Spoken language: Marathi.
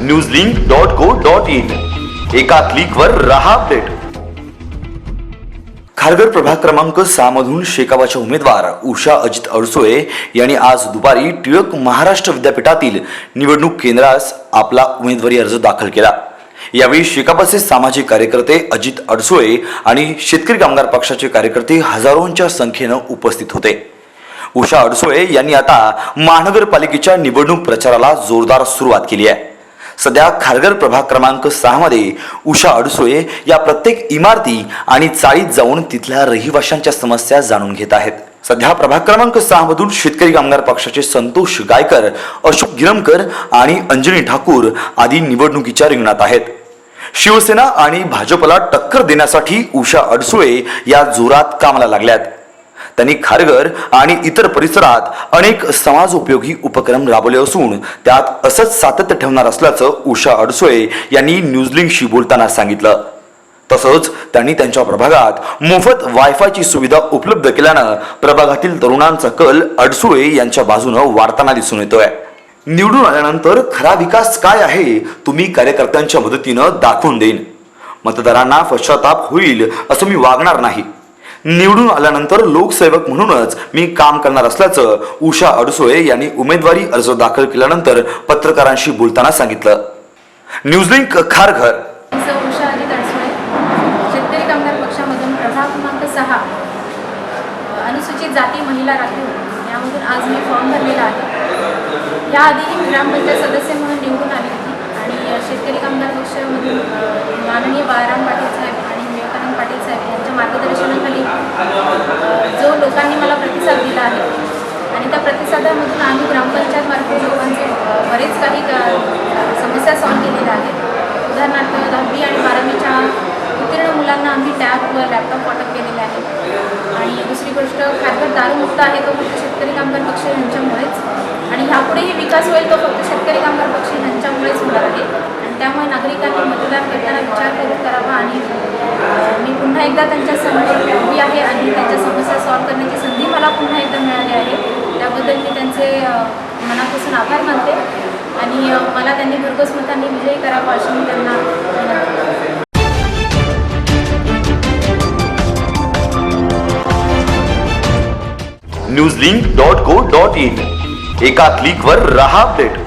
News link dot co dot in एका क्लिकवर रहा अपडेट खारघर प्रभाग क्रमांक सहा मधून शेकावाच्या उमेदवार उषा अजित अडसोळे यांनी आज दुपारी टिळक महाराष्ट्र विद्यापीठातील निवडणूक केंद्रास आपला उमेदवारी अर्ज दाखल केला. यावेळी शेकापाचे सामाजिक कार्यकर्ते अजित अडसोळे आणि शेतकरी कामगार पक्षाचे कार्यकर्ते हजारोंच्या संख्येनं उपस्थित होते. उषा अडसोळे यांनी आता महानगरपालिकेच्या निवडणूक प्रचाराला जोरदार सुरुवात केली आहे. सध्या खारघर प्रभाग क्रमांक सहामध्ये उषा अडसोळे या प्रत्येक इमारती आणि चाळीत जाऊन तिथल्या रहिवाशांच्या समस्या जाणून घेत आहेत. सध्या प्रभाग क्रमांक सहा मधून शेतकरी कामगार पक्षाचे संतोष गायकर अशोक गिरमकर आणि अंजनी ठाकूर आदी निवडणुकीच्या रिंगणात आहेत. शिवसेना आणि भाजपला टक्कर देण्यासाठी उषा अडसुळे या जोरात कामाला लागल्यात. त्यांनी खारघर आणि इतर परिसरात अनेक समाज उपयोगी उपक्रम राबवले असून त्यात असंच सातत्य ठेवणार असल्याचं उषा अडसुळे यांनी न्यूजलिंगशी बोलताना सांगितलं. तसंच त्यांनी त्यांच्या प्रभागात मोफत वायफायची सुविधा उपलब्ध केल्यानं प्रभागातील तरुणांचा कल अडसुळे यांच्या बाजूनं वाढताना दिसून येतोय. निवडून आल्यानंतर खरा विकास काय आहे तुम्ही कार्यकर्त्यांच्या मदतीनं दाखवून देईन. मतदारांना पश्चाताप होईल असं मी वागणार नाही. निवडून आल्यानंतर लोकसेवक म्हणूनच मी काम करणार असल्याचं उषा अडसोळे यांनी उमेदवारी अर्ज दाखल केल्यानंतर पत्रकारांशी बोलताना सांगितलं. न्यूजलिंक खारघर. शेतकरी कामगार पक्षामधून प्रभाग क्रमांक सहा अनुसूचित जाती महिला राखीव. यामधून आज मी फॉर्म भरलेला आहे. याआधीही ग्रामपंचायत सदस्य म्हणून निवडून आली होती आणि शेतकरी कामगार पक्षामध्ये भारतात दारूमुक्त आहे तो फक्त शेतकरी कामगार पक्ष यांच्यामुळेच. आणि ह्यापुढेही विकास होईल तो फक्त शेतकरी कामगार पक्ष यांच्यामुळेच होणार आहे. आणि त्यामुळे नागरिकांनी मतदान करताना विचार करून करावा आणि मी पुन्हा एकदा त्यांच्यासमोर उभी आहे आणि त्यांच्या समस्या सॉल्व्ह करण्याची संधी मला पुन्हा एकदा मिळाली आहे. त्याबद्दल मी त्यांचे मनापासून आभार मानते. आणि मला त्यांनी भरघोस मतांनी विजयी करावा अशी मी त्यांना news link dot co dot in एका क्लिकवर रहा अपडेट